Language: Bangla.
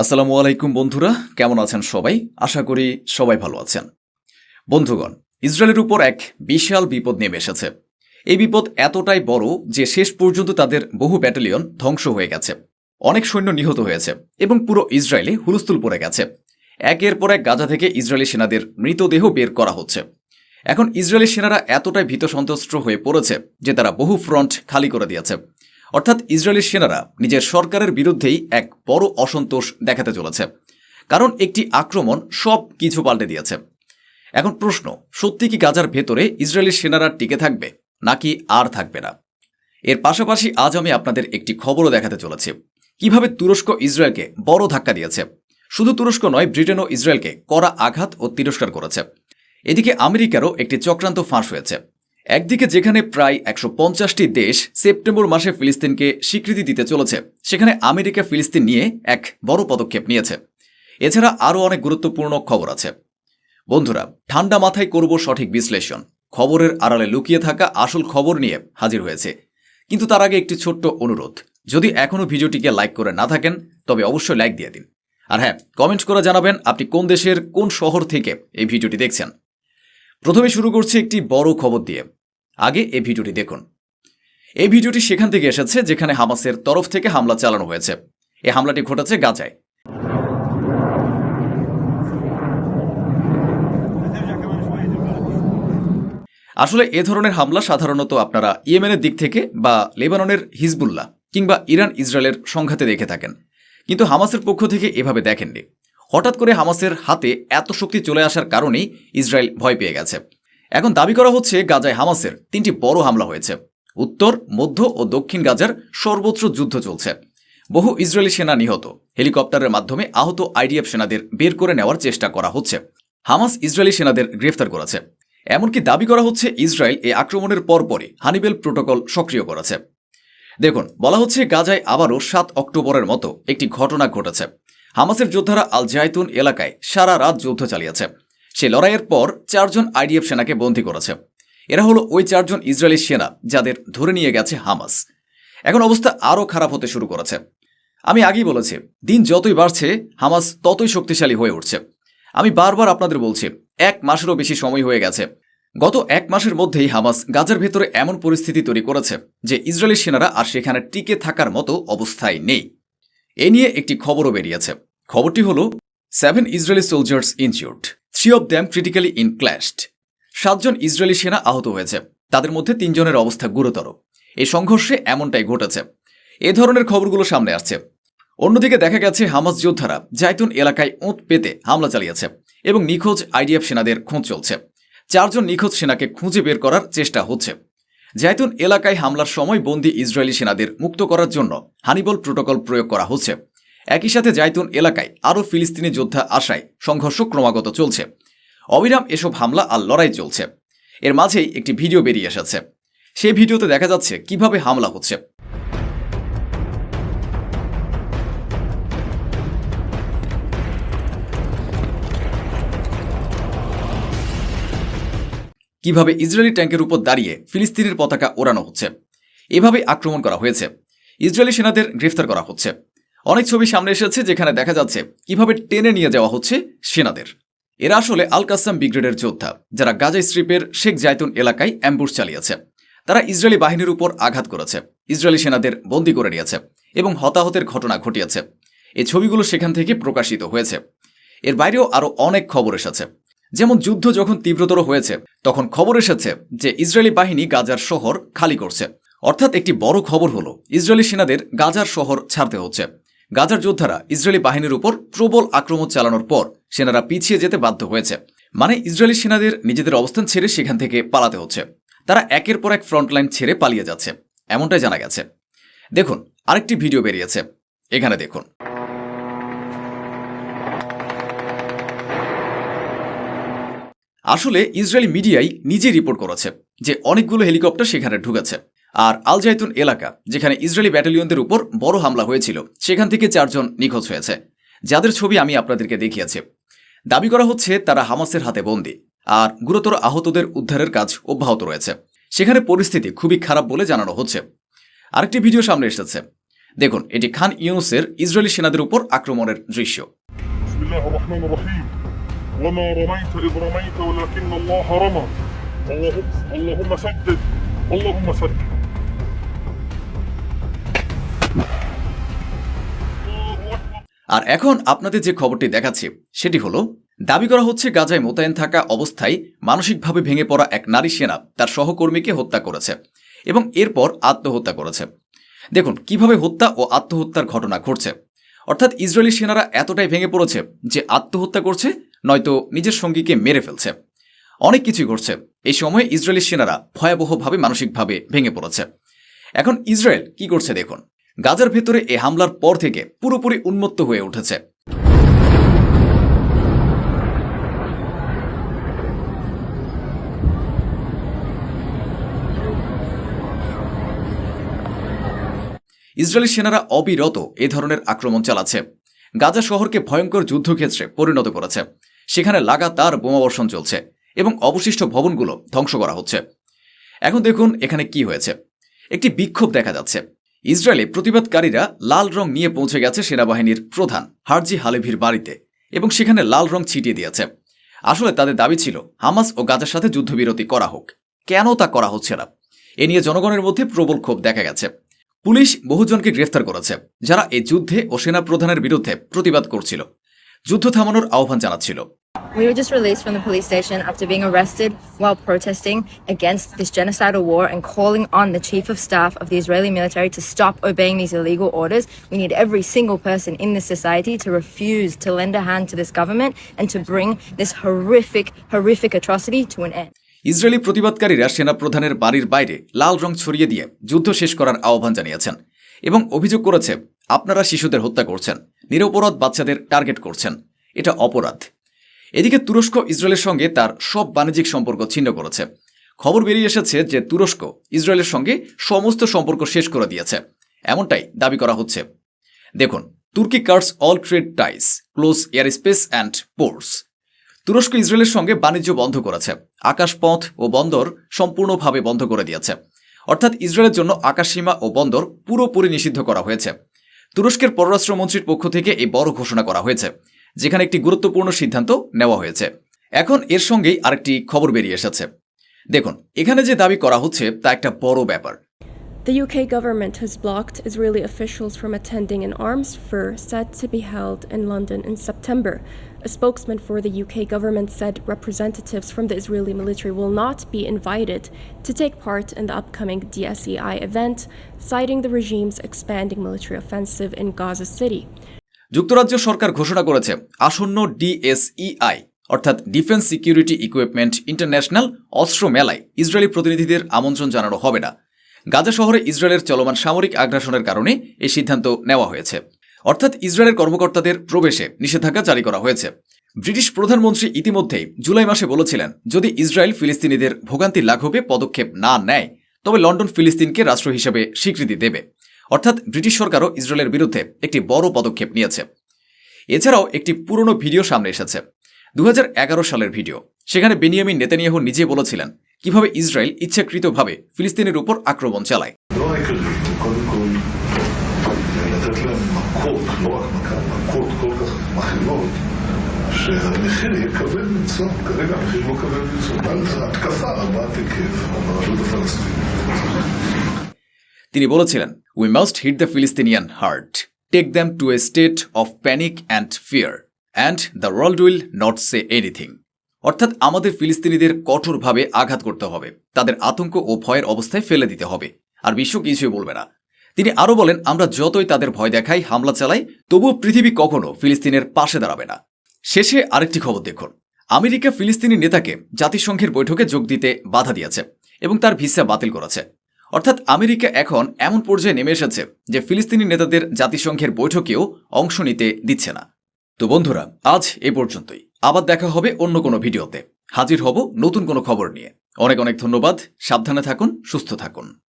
আসসালামু আলাইকুম বন্ধুরা, কেমন আছেন সবাই? আশা করি সবাই ভালো আছেন। বন্ধুগণ, ইসরায়েলের উপর এক বিশাল বিপদ নেমে এসেছে। এই বিপদ এতটাই বড় যে শেষ পর্যন্ত তাদের বহু ব্যাটালিয়ন ধ্বংস হয়ে গেছে। অনেক সৈন্য নিহত হয়েছে এবং পুরো ইসরায়েলে হুলস্থুল পড়ে গেছে। একের পর এক গাজা থেকে ইসরায়েলি সেনাদের মৃতদেহ বের করা হচ্ছে। এখন ইসরায়েলি সেনারা এতটাই ভীত সন্ত্রস্ত হয়ে পড়েছে যে তারা বহু ফ্রন্ট খালি করে দিয়েছে। অর্থাৎ ইসরায়েলি সেনারা নিজের সরকারের বিরুদ্ধেই এক বড় অসন্তোষ দেখাতে চলেছে। কারণ একটি আক্রমণ সব কিছু পাল্টে দিয়েছে। এখন প্রশ্ন, সত্যি কি গাজার ভেতরে ইসরায়েলি সেনারা টিকে থাকবে? নাকি আর থাকবে না। এর পাশাপাশি আজ আমি আপনাদের একটি খবরও দেখাতে চলেছি। কীভাবে তুরস্ক ইসরায়েলকে বড় ধাক্কা দিয়েছে। শুধু তুরস্ক নয় ব্রিটেনও ইসরায়েলকে কড়া আঘাত ও তিরস্কার করেছে। এদিকে আমেরিকারও একটি চক্রান্ত ফাঁস হয়েছে। একদিকে যেখানে প্রায় একশো পঞ্চাশটি দেশ সেপ্টেম্বর মাসে ফিলিস্তিনকে স্বীকৃতি দিতে চলেছে, সেখানে আমেরিকা ফিলিস্তিন নিয়ে এক বড় পদক্ষেপ নিয়েছে। এছাড়া আরও অনেক গুরুত্বপূর্ণ খবর আছে। বন্ধুরা, ঠান্ডা মাথায় করব সঠিক বিশ্লেষণ। খবরের আড়ালে লুকিয়ে থাকা আসল খবর নিয়ে হাজির হয়েছে। কিন্তু তার আগে একটি ছোট্ট অনুরোধ। যদি এখনও ভিডিওটিকে লাইক করে না থাকেন, তবে অবশ্যই লাইক দিয়ে দিন। আর হ্যাঁ কমেন্ট করে জানাবেন আপনি কোন দেশের কোন শহর থেকে এই ভিডিওটি দেখছেন। প্রথমে শুরু করছি একটি বড় খবর দিয়ে। আগে এই ভিডিওটি দেখুন। এই ভিডিওটি সেখান থেকে এসেছে যেখানে হামাসের তরফ থেকে হামলা চালানো হয়েছে। এই হামলাটি ঘটেছে গাজায়। আসলে এ ধরনের হামলা সাধারণত আপনারা ইয়েমেনের দিক থেকে বা লেবাননের হিজবুল্লাহ কিংবা ইরান ইসরায়েলের সংঘাতে দেখে থাকেন। কিন্তু হামাসের পক্ষ থেকে এভাবে দেখেননি। হঠাৎ করে হামাসের হাতে এত শক্তি চলে আসার কারণেই ইসরায়েল ভয় পেয়ে গেছে। এখন দাবি করা হচ্ছে গাজায় হামাসের তিনটি বড় হামলা হয়েছে। উত্তর, মধ্য ও দক্ষিণ গাজার সর্বত্র যুদ্ধ চলছে। বহু ইসরায়েলি সেনা নিহত। হেলিকপ্টারের মাধ্যমে আহত আইডিএফ সেনাদের বের করে নেওয়ার চেষ্টা করা হচ্ছে। হামাস ইসরায়েলি সেনাদের গ্রেফতার করেছে। এমনকি দাবি করা হচ্ছে ইসরায়েল এই আক্রমণের পরপরই হানিবেল প্রোটোকল সক্রিয় করেছে। দেখুন, বলা হচ্ছে গাজায় আবারও সাত অক্টোবরের মতো একটি ঘটনা ঘটেছে। হামাসের যোদ্ধারা আল জায়তুন এলাকায় সারা রাত যুদ্ধ চালিয়েছে। সে লড়াইয়ের পর চারজন আইডিএফ সেনাকে বন্দী করেছে। এরা হলো ওই চারজন ইসরায়েলি সেনা যাদের ধরে নিয়ে গেছে হামাস। এখন অবস্থা আরও খারাপ হতে শুরু করেছে। আমি আগেই বলেছি, দিন যতই বাড়ছে, হামাস ততই শক্তিশালী হয়ে উঠছে। আমি বারবার আপনাদের বলছি, এক মাসেরও বেশি সময় হয়ে গেছে। গত এক মাসের মধ্যেই হামাস গাজার ভেতরে এমন পরিস্থিতি তৈরি করেছে যে ইসরায়েলি সেনারা আর সেখানে টিকে থাকার মতো অবস্থায় নেই। এ নিয়ে একটি খবরও বেরিয়েছে। খবরটি হল, seven Israeli soldiers injured three of them critically in clashed সাতজন ইসরায়েলি সেনা আহত হয়েছে। তাদের মধ্যে তিনজনের অবস্থা গুরুতর। এই সংঘর্ষে এমনটাই ঘটেছে। এ ধরনের খবরগুলো সামনে আসছে। অন্যদিকে দেখা গেছে, হামাস যোদ্ধারা জায়তুন এলাকায় ওঁত পেতে হামলা চালিয়েছে এবং নিখোঁজ আইডিএফ সেনাদের খোঁজ চলছে। চারজন নিখোঁজ সেনাকে খুঁজে বের করার চেষ্টা হচ্ছে। জাইতুন এলাকায় হামলার সময় বন্দী ইসরায়েলি সেনাদের মুক্ত করার জন্য হানিবল প্রোটোকল প্রয়োগ করা হচ্ছে। একই সাথে জাইতুন এলাকায় আরও ফিলিস্তিনি যোদ্ধা আশায় সংঘর্ষ ক্রমাগত চলছে। অবিরাম এসব হামলা আর লড়াই চলছে। এর মাঝেই একটি ভিডিও বেরিয়ে এসেছে। সেই ভিডিওতে দেখা যাচ্ছে কীভাবে হামলা হচ্ছে। কীভাবে ইসরায়েলি ট্যাঙ্কের উপর দাঁড়িয়ে ফিলিস্তিনের পতাকা ওড়ানো হচ্ছে। এভাবে আক্রমণ করা হয়েছে। ইসরায়েলি সেনাদের গ্রেফতার করা হচ্ছে। অনেক ছবি সামনে এসেছে যেখানে দেখা যাচ্ছে কীভাবে টেনে নিয়ে যাওয়া হচ্ছে সেনাদের। এরা আসলে আল কাসাম ব্রিগেডের যোদ্ধা, যারা গাজা স্ট্রিপের শেখ জায়তুন এলাকায় অ্যাম্বুশ চালিয়েছে। তারা ইসরায়েলি বাহিনীর উপর আঘাত করেছে, ইসরায়েলি সেনাদের বন্দী করে নিয়েছে এবং হতাহতের ঘটনা ঘটিয়েছে। এই ছবিগুলো সেখান থেকে প্রকাশিত হয়েছে। এর বাইরেও আরও অনেক খবর এসেছে। যেমন যুদ্ধ যখন তীব্রতর হয়েছে, তখন খবর এসেছে যে ইসরায়েলি বাহিনী গাজার শহর খালি করছে। অর্থাৎ একটি বড় খবর হলো, ইসরায়েলি সেনাদের গাজার শহর ছাড়তে হচ্ছে। গাজার যোদ্ধারা ইসরায়েলি বাহিনীর উপর প্রবল আক্রমণ চালানোর পর সেনারা পিছিয়ে যেতে বাধ্য হয়েছে। মানে ইসরায়েলি সেনাদের নিজেদের অবস্থান ছেড়ে সেখান থেকে পালাতে হচ্ছে। তারা একের পর এক ফ্রন্টলাইন ছেড়ে পালিয়ে যাচ্ছে, এমনটাই জানা গেছে। দেখুন, আরেকটি ভিডিও বেরিয়েছে। এখানে দেখুন। আসলে ইসরায়েলি মিডিয়াই নিজে রিপোর্ট করেছে যে অনেকগুলো হেলিকপ্টার সেখানে ঢুকেছে। আর আল জাইতুন এলাকা, যেখানে ইসরায়েলি ব্যাটালিয়নদের উপর বড় হামলা হয়েছিল, সেখান থেকে চারজন নিখোঁজ হয়েছে। যাদের ছবি আমি আপনাদেরকে দেখিয়েছি। দাবি করা হচ্ছে তারা হামাসের হাতে বন্দী, আর গুরুতর আহতদের উদ্ধারের কাজ অব্যাহত রয়েছে। সেখানে পরিস্থিতি খুবই খারাপ বলে জানানো হচ্ছে। আরেকটি ভিডিও সামনে এসেছে। দেখুন, এটি খান ইউনুসের ইসরায়েলি সেনাদের উপর আক্রমণের দৃশ্য। وما رميت إذ رميت ولكن الله رمى اللهم اللهم سدد اللهم سدد الله أكبر আর এখন আপনাদের যে খবরটি দেখাচ্ছি সেটি হলো দাবি করা হচ্ছে গাজায় মোতায়েন থাকা অবস্থায় মানসিকভাবে ভেঙে পড়া এক নারী সেনা তার সহকর্মীকে হত্যা করেছে এবং এরপর আত্মহত্যা করেছে দেখুন কিভাবে হত্যা ও আত্মহত্যার ঘটনা ঘটছে অর্থাৎ ইসরায়েলি সেনারা এতটাই ভেঙে পড়েছে যে আত্মহত্যা করছে নয়তো নিজের সঙ্গীকে মেরে ফেলছে। অনেক কিছুই ঘটছে। এই সময়ে ইসরায়েলি সেনারা ভয়াবহভাবে মানসিকভাবে ভেঙে পড়েছে। এখন ইসরায়েল কি করছে দেখুন। গাজার ভেতরে এ হামলার পর থেকে পুরোপুরি উন্মত্ত হয়ে উঠেছে। ইসরায়েলি সেনারা অবিরত এ ধরনের আক্রমণ চালাচ্ছে। গাজা শহরকে ভয়ঙ্কর যুদ্ধক্ষেত্রে পরিণত করেছে। সেখানে লাগাতার বোমাবর্ষণ চলছে এবং অবশিষ্ট ভবনগুলো ধ্বংস করা হচ্ছে। এখন দেখুন এখানে কি হয়েছে। একটি বিক্ষোভ দেখা যাচ্ছে। ইসরায়েলে প্রতিবাদকারীরা লাল রং নিয়ে পৌঁছে গেছে সেনাবাহিনীর প্রধান হারজি হালেভির বাড়িতে এবং সেখানে লাল রং ছিটিয়ে দিয়েছে। আসলে তাদের দাবি ছিল, হামাস ও গাজার সাথে যুদ্ধবিরতি করা হোক। কেন তা করা হচ্ছে না? এ নিয়ে জনগণের মধ্যে প্রবল ক্ষোভ দেখা গেছে। পুলিশ বহুজনকে গ্রেফতার করেছে, যারা এই যুদ্ধে ও সেনা প্রধানের বিরুদ্ধে প্রতিবাদ করছিল। যুদ্ধ থামানোর আহ্বান জানাচ্ছিল। We were just released from the police station after being arrested while protesting against this genocidal war and calling on the chief of staff of the Israeli military to stop obeying these illegal orders. We need every single person in this society to refuse to lend a hand to this government and to bring this horrific, horrific atrocity to an end. Israeli প্রতিবাদকারীরা সেনা প্রধানের বাড়ির বাইরে লাল রং ছড়িয়ে দিয়ে যুদ্ধ শেষ করার আহ্বান জানিয়েছেন এবং অভিযোগ করেছে আপনারা শিশুদের হত্যা করছেন নিরপরাধ বাচ্চাদের টার্গেট করছেন এটা অপরাধ এদিকে তুরস্ক, ইসরায়েলের সঙ্গে তার সব বাণিজ্যিক সম্পর্ক ছিন্ন করেছে। খবর বেরিয়ে এসেছে যে তুরস্ক, ইসরায়েলের সঙ্গে সমস্ত সম্পর্ক শেষ করে দিয়েছে। এমনটাই দাবি করা হচ্ছে। দেখুন, Turkey cuts all trade ties, close air space and ports. তুরস্ক, ইসরায়েলের সঙ্গে বাণিজ্য বন্ধ করেছে। আকাশপথ ও বন্দর সম্পূর্ণভাবে বন্ধ করে দিয়েছে। অর্থাৎ ইসরায়েলের জন্য আকাশসীমা ও বন্দর পুরোপুরি নিষিদ্ধ করা হয়েছে। তুরস্কের পররাষ্ট্রমন্ত্রীর পক্ষ থেকে এই বড় ঘোষণা করা হয়েছে। যেখানে একটি গুরুত্বপূর্ণ সিদ্ধান্ত নেওয়া হয়েছে এখন এর সঙ্গেই আরেকটি খবর বেরিয়ে এসেছে দেখুন এখানে যে দাবি করা হচ্ছে তা একটা বড় ব্যাপার The UK government has blocked Israeli officials from attending an arms fair set to be held in London in September. A spokesman for the UK government said representatives from the Israeli military will not be invited to take part in the upcoming DSEI event, citing the regime's expanding military offensive in Gaza City. যুক্তরাজ্য সরকার ঘোষণা করেছে আসন্ন ডিএসইআই, অর্থাৎ ডিফেন্স সিকিউরিটি ইকুইপমেন্ট ইন্টারন্যাশনাল অস্ত্র মেলায় ইসরায়েলি প্রতিনিধিদের আমন্ত্রণ জানানো হবে না। গাজা শহরে ইসরায়েলের চলমান সামরিক আগ্রাসনের কারণে এই সিদ্ধান্ত নেওয়া হয়েছে। অর্থাৎ ইসরায়েলের কর্মকর্তাদের প্রবেশে নিষেধাজ্ঞা জারি করা হয়েছে। ব্রিটিশ প্রধানমন্ত্রী ইতিমধ্যেই জুলাই মাসে বলেছিলেন, যদি ইসরায়েল ফিলিস্তিনিদের ভোগান্তি লাঘবে, পদক্ষেপ না নেয়, তবে লন্ডন ফিলিস্তিনকে রাষ্ট্র হিসেবে স্বীকৃতি দেবে। অর্থাৎ ব্রিটিশ সরকারও ইসরায়েলের বিরুদ্ধে একটি বড় পদক্ষেপ নিয়েছে এছাড়াও একটি পুরনো ভিডিও সামনে এসেছে দু সালের ভিডিও সেখানে বেনিয়ামিন নেতানিয়াহু নিজে বলেছিলেন কিভাবে ইসরায়েল ইচ্ছাকৃতভাবে ফিলিস্তিনের উপর আক্রমণ চালায় לא רק הלו"ז, קודם כל לתת להם מכות, לא רק מכה, מכות כל כך מכאיבות, שהמחיר יהיה כבד מנשוא. כרגע המחיר לא כבד מנשוא. אבל זו התקפה רבת היקף על הרשות הפלסטינית. তিনি বলেছিলেন we must hit the Palestinian heart take them to a state of panic and fear and the world will not say anything অর্থাৎ আমাদের ফিলিস্তিনিদের কঠোরভাবে আঘাত করতে হবে, তাদের আতঙ্ক ও ভয়ের অবস্থায় ফেলে দিতে হবে, আর বিশ্ব কিছুই বলবে না। তিনি আরও বলেন, আমরা যতই তাদের ভয় দেখাই, হামলা চালাই, তবুও পৃথিবী কখনো ফিলিস্তিনের পাশে দাঁড়াবে না। শেষে আরেকটি খবর দেখুন। আমেরিকা ফিলিস্তিনি নেতাকে জাতিসংঘের বৈঠকে যোগ দিতে বাধা দিয়েছে এবং তার ভিসা বাতিল করেছে। অর্থাৎ আমেরিকা এখন এমন পর্যায়ে নেমে এসেছে যে ফিলিস্তিনি নেতাদের জাতিসংঘের বৈঠকেও অংশ নিতে দিচ্ছে না। তো বন্ধুরা, আজ এ পর্যন্তই। আবার দেখা হবে অন্য কোনো ভিডিওতে। হাজির হব নতুন কোনো খবর নিয়ে। অনেক অনেক ধন্যবাদ। সাবধানে থাকুন, সুস্থ থাকুন।